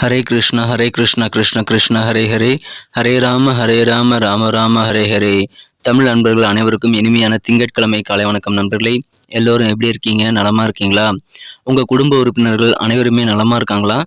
ஹரே கிருஷ்ணா ஹரே கிருஷ்ணா கிருஷ்ண கிருஷ்ண ஹரே ஹரே. ஹரே ராம ஹரே ராம ராம ராம ஹரே ஹரே. தமிழ் நண்பர்கள் அனைவருக்கும் இனிமையான திங்கட்கிழமை காலை வணக்கம் நண்பர்களே. எல்லோரும் எப்படி இருக்கீங்க? நலமா இருக்கீங்களா? உங்க குடும்ப உறுப்பினர்கள் அனைவருமே நலமா இருக்காங்களா?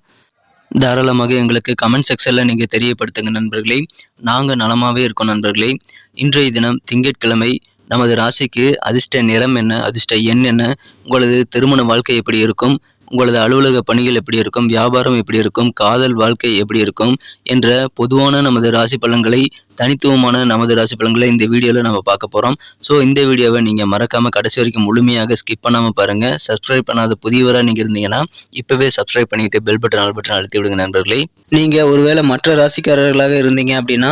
தாராளமாக எங்களுக்கு கமெண்ட் செக்ஷனில் நீங்கள் தெரியப்படுத்துங்க நண்பர்களே. நாங்கள் நலமாகவே இருக்கோம் நண்பர்களே. இன்றைய தினம் திங்கட்கிழமை நமது ராசிக்கு அதிர்ஷ்ட நிறம் என்ன அதிர்ஷ்ட எண் என்ன உங்களது திருமண வாழ்க்கை எப்படி இருக்கும் உங்களது அலுவலக பணிகள் எப்படி இருக்கும் வியாபாரம் எப்படி இருக்கும் காதல் வாழ்க்கை எப்படி இருக்கும் என்ற பொதுவான நமது ராசி பலன்களை தனித்துவமான நமது ராசி பலன்களை இந்த வீடியோவில் நம்ம பார்க்க போகிறோம் ஸோ இந்த வீடியோவை நீங்கள் மறக்காமல் கடைசி வரைக்கும் முழுமையாக ஸ்கிப் பண்ணாமல் பாருங்கள் சப்ஸ்கிரைப் பண்ணாத புதியவராக நீங்கள் இருந்தீங்கன்னா இப்போவே சப்ஸ்கிரைப் பண்ணிட்டு பெல் பட்டன் ஆல் பட்டன் அழுத்தி விடுங்க நண்பர்களே. நீங்கள் ஒருவேளை மற்ற ராசிக்காரர்களாக இருந்தீங்க அப்படின்னா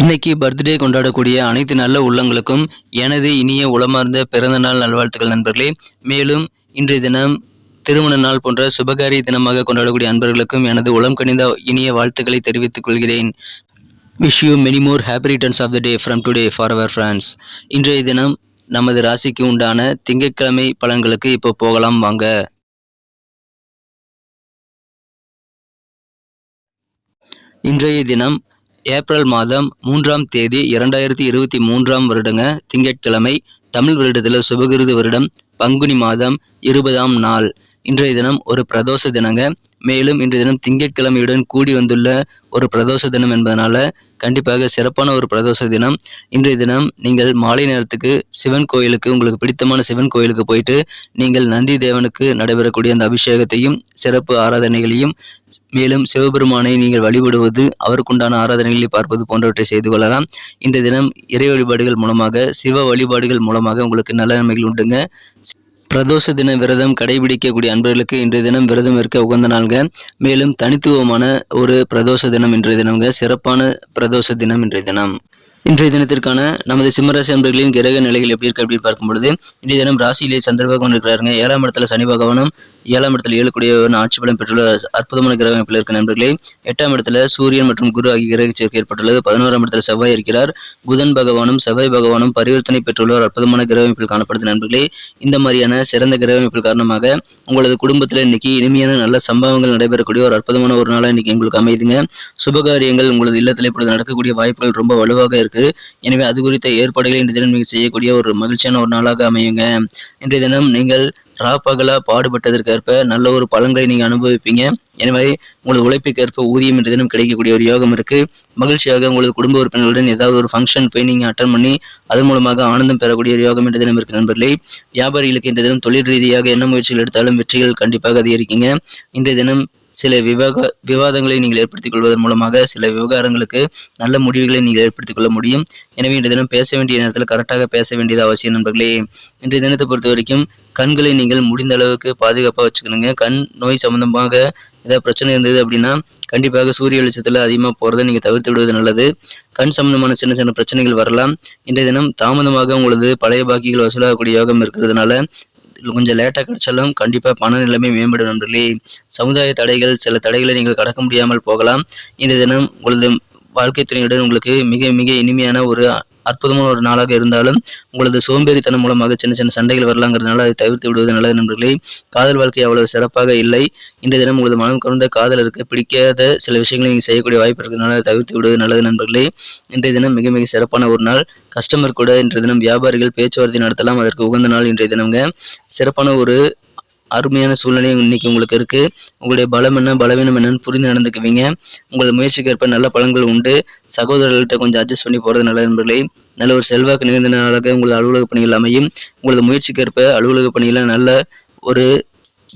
இன்னைக்கு பர்த்டே கொண்டாடக்கூடிய அனைத்து நல்ல உள்ளங்களுக்கும் எனது இனிய உளமார்ந்த பிறந்த நாள் நல்வாழ்த்துக்கள் நண்பர்களே. மேலும் இன்றைய தினம் திருமண நாள் போன்ற சுபகாரிய தினமாக கொண்டாடக்கூடிய அன்பர்களுக்கும் எனது உளம் கணிந்த இனிய வாழ்த்துக்களை தெரிவித்துக் கொள்கிறேன். Wish you many more happy returns of the day from today for our friends இன்றைய தினம் நமது ராசிக்கு உண்டான திங்கட்கிழமை பலன்களுக்கு இப்போ போகலாம் வாங்க. இன்றைய தினம் ஏப்ரல் மாதம் மூன்றாம் தேதி இரண்டாயிரத்தி இருபத்தி மூன்றாம் வருடங்க திங்கட்கிழமை தமிழ் வருடத்தில் சுபகிருது வருடம் பங்குனி மாதம் இருபதாம் நாள். இன்றைய தினம் ஒரு பிரதோஷ தினங்க. மேலும் இன்றைய தினம் திங்கட்கிழமையுடன் கூடி வந்துள்ள ஒரு பிரதோஷ தினம் என்பதனால கண்டிப்பாக சிறப்பான ஒரு பிரதோஷ தினம். இன்றைய தினம் நீங்கள் மாலை நேரத்துக்கு சிவன் கோயிலுக்கு உங்களுக்கு பிடித்தமான சிவன் கோயிலுக்கு போயிட்டு நீங்கள் நந்தி தேவனுக்கு நடைபெறக்கூடிய அந்த அபிஷேகத்தையும் சிறப்பு ஆராதனைகளையும் மேலும் சிவபெருமானை நீங்கள் வழிபடுவது அவருக்குண்டான ஆராதனைகளை பார்ப்பது போன்றவற்றை செய்து கொள்ளலாம். இன்றைய தினம் இறை வழிபாடுகள் மூலமாக சிவ வழிபாடுகள் மூலமாக உங்களுக்கு நல்ல நன்மைகள் உண்டுங்க. பிரதோஷ தின விரதம் கடைபிடிக்கக்கூடிய அன்பர்களுக்கு இன்றைய தினம் விரதம் இருக்க உகந்த நாள்க மேலும் தனித்துவமான ஒரு பிரதோஷ தினம் இன்றைய தினம்ங்க. சிறப்பான பிரதோஷ தினம் இன்றைய தினம். இன்றைய தினத்திற்கான நமது சிம்மராசி அன்பர்களின் கிரக நிலைகள் எப்படி இருக்கு அப்படின்னு பார்க்கும்பொழுது இன்றைய தினம் ராசியிலே சந்திர பகவான் இருக்கிறாருங்க. ஏழாம் இடத்துல சனி பகவானும் ஏழாம் இடத்துல ஏழு ஆட்சி பலம் பெற்றுள்ள அற்புதமான கிரகம் எப்படி இருக்க நண்பர்களே? எட்டாம் இடத்துல சூரியன் மற்றும் குரு ஆகிய கிரக சேர்க்கை ஏற்பட்டுள்ளது. பதினோராம் இடத்துல செவ்வாய் இருக்கிறார். புதன் பகவானும் செவ்வாய் பகவானும் பரிவர்த்தனை பெற்றுள்ள ஒரு அற்புதமான கிரக அமைப்பில் காணப்படுது நண்பர்களே? இந்த மாதிரியான சிறந்த கிரக காரணமாக உங்களது குடும்பத்தில் இன்னைக்கு இனிமையான நல்ல சம்பவங்கள் நடைபெறக்கூடிய ஒரு அற்புதமான ஒரு நாளாக இன்னைக்கு எங்களுக்கு அமைதுங்க சுபகாரியங்கள் உங்களது இல்லத்தில் இப்பொழுது நடக்கக்கூடிய வாய்ப்புகள் ரொம்ப வலுவாக இருக்கு. எனவே அது குறித்த ஏற்பாடுகளை இன்றைய தினம் நீங்கள் செய்யக்கூடிய ஒரு மகிழ்ச்சியான ஒரு நாளாக அமையுங்க. இன்றைய தினம் நீங்கள் ராப்பகலாக பாடுபட்டதற்கேற்ப நல்ல ஒரு பலன்களை நீங்கள் அனுபவிப்பீங்க. எனவே உங்களது உழைப்புக்கேற்ப ஊதியம் என்ற தினம் கிடைக்கக்கூடிய ஒரு யோகம் இருக்கு. மகிழ்ச்சியாக உங்களது குடும்ப உறுப்பினர்களுடன் ஏதாவது ஒரு ஃபங்க்ஷன் போய் நீங்கள் அட்டன் பண்ணி அதன் மூலமாக ஆனந்தம் பெறக்கூடிய ஒரு யோகம் என்ற தினம் இருக்கு நண்பர்களே. வியாபாரிகளுக்கு இன்றைய தினம் தொழில் ரீதியாக என்ன முயற்சிகள் எடுத்தாலும் வெற்றிகள் கண்டிப்பாக அதிகரிக்குங்க. இன்றைய தினம் சில விவாக விவாதங்களை நீங்கள் ஏற்படுத்திக் கொள்வதன் மூலமாக சில விவகாரங்களுக்கு நல்ல முடிவுகளை நீங்கள் ஏற்படுத்திக் கொள்ள முடியும். எனவே இன்றைய தினம் பேச வேண்டிய நேரத்தில் கரெக்டாக பேச வேண்டியது அவசியம் நண்பர்களே. இன்றைய தினத்தை பொறுத்த வரைக்கும் கண்களை நீங்கள் முடிந்த அளவுக்கு பாதுகாப்பாக வச்சுக்கணுங்க. கண் நோய் சம்பந்தமாக ஏதாவது பிரச்சனை இருந்தது அப்படின்னா கண்டிப்பாக சூரிய வெளிச்சத்தில் அதிகமாக போகிறத நீங்கள் தவிர்த்து விடுவது நல்லது. கண் சம்பந்தமான சின்ன சின்ன பிரச்சனைகள் வரலாம். இன்றைய தினம் தாமதமாக உங்களது பழைய பாக்கிகள் வசூலாகக்கூடிய யோகம் இருக்கிறதுனால கொஞ்சம் லேட்டாக கிடைச்சாலும் கண்டிப்பாக பண நிலைமை மேம்படும் நண்பர்களே. சமுதாய தடைகள் சில தடைகளை நீங்கள் கடக்க முடியாமல் போகலாம். இந்த தினம் உங்களது வாழ்க்கை துணையுடன் உங்களுக்கு மிக மிக இனிமையான ஒரு அற்புதமான ஒரு நாளாக இருந்தாலும் உங்களது சோம்பேறித்தனம் மூலமாக சின்ன சின்ன சண்டைகள் வரலாங்கிறதுனால அதை தவிர்த்து விடுவது நல்லது நண்பர்களே. காதல் வாழ்க்கை அவ்வளவு சிறப்பாக இல்லை. இன்றைய தினம் உங்களது மனம் கலந்த காதலருக்கு பிடிக்காத சில விஷயங்களை நீங்கள் செய்யக்கூடிய வாய்ப்பு இருக்கிறதுனால அதை தவிர்த்து விடுவது நல்லது நண்பர்களே. இன்றைய தினம் மிக மிக சிறப்பான ஒரு நாள். கஸ்டமர் கூட இன்றைய தினம் வியாபாரிகள் பேச்சுவார்த்தை நடத்தலாம். அதற்கு உகந்த நாள் இன்றைய தினம்ங்க. சிறப்பான ஒரு அருமையான சூழ்நிலை இன்னைக்கு உங்களுக்கு இருக்கு. உங்களுடைய பலம் என்ன? பலவீனம் என்னன்னு புரிந்து நடந்துக்குவீங்க. உங்கள் முயற்சிக்கு ஏற்ப நல்ல பலன்கள் உண்டு. சகோதரர்கள்ட்ட கொஞ்சம் அட்ஜஸ்ட் பண்ணி போறது நல்ல நண்பர்களே. நல்ல ஒரு செல்வாக்கு நிறைந்த நாளாக உங்களது அலுவலக பணிகள் அமையும். உங்களது முயற்சிக்கு ஏற்ப அலுவலக பணியில நல்ல ஒரு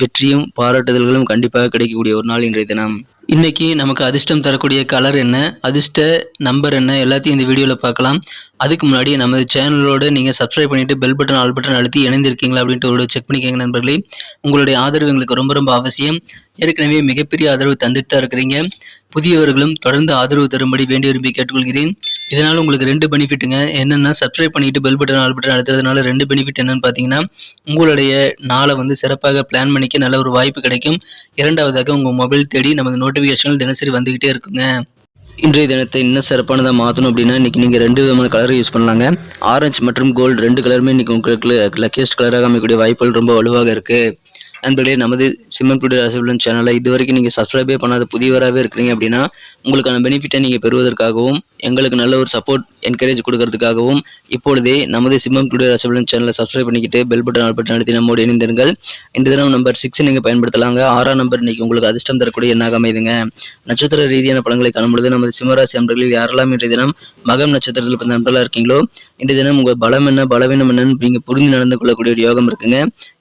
வெற்றியும் பாராட்டுதல்களும் கண்டிப்பாக கிடைக்கக்கூடிய ஒரு நாள் இன்றைய தினம். இன்னைக்கு நமக்கு அதிர்ஷ்டம் தரக்கூடிய கலர் என்ன? அதிர்ஷ்ட நம்பர் என்ன? எல்லாத்தையும் இந்த வீடியோவில் பார்க்கலாம். அதுக்கு முன்னாடி நமது சேனலோடு நீங்கள் சப்ஸ்கிரைப் பண்ணிவிட்டு பெல் பட்டன் ஆல் பட்டன் அழுத்தி இணைந்திருக்கீங்களா அப்படின்ட்டு ஒரு செக் பண்ணிக்கோங்க நண்பர்களே. உங்களுடைய ஆதரவு எங்களுக்கு ரொம்ப ரொம்ப அவசியம். ஏற்கனவே மிகப்பெரிய ஆதரவு தந்துட்டு தான் இருக்கிறீங்க. புதியவர்களும் தொடர்ந்து ஆதரவு தரும்படி வேண்டி விரும்பி கேட்டுக்கொள்கிறேன். இதனால் உங்களுக்கு ரெண்டு பெனிஃபிட்டுங்க. என்னென்னா சப்ஸ்கிரைப் பண்ணிட்டு பெல் பட்டன் ஆல் பட்டன் அழுத்துறதுனால ரெண்டு பெனிஃபிட் என்னென்னு பார்த்தீங்கன்னா உங்களுடைய நாளை வந்து சிறப்பாக பிளான் பண்ணிக்க நல்ல ஒரு வாய்ப்பு கிடைக்கும். இரண்டாவதாக உங்கள் மொபைல் தேடி நமது நோட்டிஃபிகேஷன்கள் தினசரி வந்துக்கிட்டே இருக்குங்க. இன்றைய தினத்தை இன்னும் சிறப்பானதாக மாற்றணும் அப்படின்னா இன்றைக்கி நீங்கள் ரெண்டு விதமான கலரை யூஸ் பண்ணலாங்க. ஆரஞ்சு மற்றும் கோல்டு ரெண்டு கலருமே இன்றைக்கி உங்களுக்கு லக்கியஸ்ட் கலராக அமைக்கக்கூடிய வாய்ப்புகள் ரொம்ப வலுவாக இருக்குது நண்பர்களே நமது சிம்மன் டுடே ராசிபலன் சேனலை இது வரைக்கும் நீங்கள் சப்ஸ்கிரைபே பண்ணாத புதியவராகவே இருக்கிறீங்க அப்படின்னா உங்களுக்கான பெனிஃபிட்டை நீங்கள் பெறுவதற்காகவும் எங்களுக்கு நல்ல ஒரு சப்போர்ட் என்கரேஜ் கொடுக்கறதுக்காகவும் இப்பொழுதே நமது சிம்மம் டுடே ராசிபலன் சேனலை சப்ஸ்கிரைப் பண்ணிக்கிட்டு பெல் பட்டன் ஆல் பட்டன் அழுத்தி நம்மோடு இணைந்திருங்கள். இந்த தினம் நம்பர் சிக்ஸ் நீங்கள் பயன்படுத்தலாங்க. ஆறாம் நம்பர் இன்னைக்கு உங்களுக்கு அதிர்ஷ்டம் தரக்கூடிய எண்ணாக அமைதுங்க நட்சத்திர ரீதியான படங்களை காணும்பொழுது நமது சிம்மராசி அன்பர்களில் யாரெல்லாம் இன்றைய தினம் மகம் நட்சத்திரத்தில் பிறந்த நண்பர்களாக இருக்கீங்களோ இன்றைய தினம் உங்கள் பலம் என்ன பலவீனம் என்னன்னு நீங்கள் புரிந்து நடந்து கொள்ளக்கூடிய ஒரு யோகம் இருக்குங்க.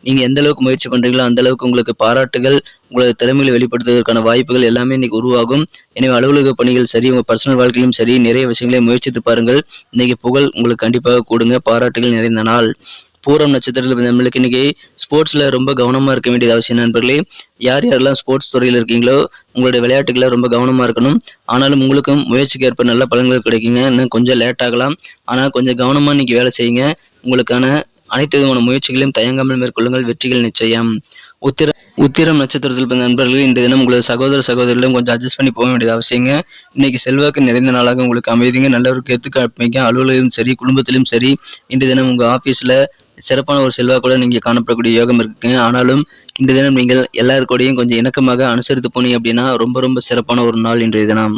நீங்கள் எந்த அளவுக்கு முயற்சி பண்ணுறீங்களோ அந்த அளவுக்கு உங்களுக்கு பாராட்டுகள் உங்களது திறமைகளை வெளிப்படுத்துவதற்கான வாய்ப்புகள் எல்லாமே இன்னைக்கு உருவாகும். எனவே அலுவலக பணிகள் சரி உங்கள் பர்சனல் வாழ்க்கையிலும் சரி நிறைய விஷயங்களை முயற்சித்து பாருங்கள். இன்னைக்கு புகழ் உங்களுக்கு கண்டிப்பாக கூடுங்க. பாராட்டுகள் நிறைந்த நாள். பூரம் நட்சத்திரத்தில் நம்மளுக்கு இன்னைக்கு ஸ்போர்ட்ஸில் ரொம்ப கவனமாக இருக்க வேண்டியது அவசியம் நண்பர்களே? யார் யாரெல்லாம் ஸ்போர்ட்ஸ் துறையில் இருக்கீங்களோ உங்களுடைய விளையாட்டுகளை ரொம்ப கவனமாக இருக்கணும். ஆனாலும் உங்களுக்கும் முயற்சிக்கு ஏற்ப நல்ல பலன்கள் கிடைக்குங்க. இன்னும் கொஞ்சம் லேட் ஆகலாம். ஆனால் கொஞ்சம் கவனமாக இன்னைக்கு வேலை செய்யுங்க. உங்களுக்கான அனைத்து விதமான முயற்சிகளையும் தயங்காமல் மேற்கொள்ளுங்கள். வெற்றிகள் நிச்சயம். உத்திர உத்திரம் நட்சத்திரத்தில் பிறந்த நண்பர்கள் இன்றைய தினம் உங்களது சகோதர சகோதரிகளும் கொஞ்சம் அட்ஜஸ்ட் பண்ணி போக வேண்டியது அவசியங்க. இன்னைக்கு செல்வாக்கு நிறைந்த நாளாக உங்களுக்கு அமைதிங்க நல்ல ஒரு கெத்து அலுவலகம் சரி குடும்பத்திலும் சரி இன்றைய தினம் உங்கள் ஆஃபீஸில் சிறப்பான ஒரு செல்வாக்கோட நீங்கள் காணப்படக்கூடிய யோகம் இருக்குங்க. ஆனாலும் இன்றைய தினம் நீங்கள் எல்லாருக்கூடையும் கொஞ்சம் இணக்கமாக அனுசரித்து போனீங்க அப்படின்னா ரொம்ப ரொம்ப சிறப்பான ஒரு நாள் இன்றைய தினம்.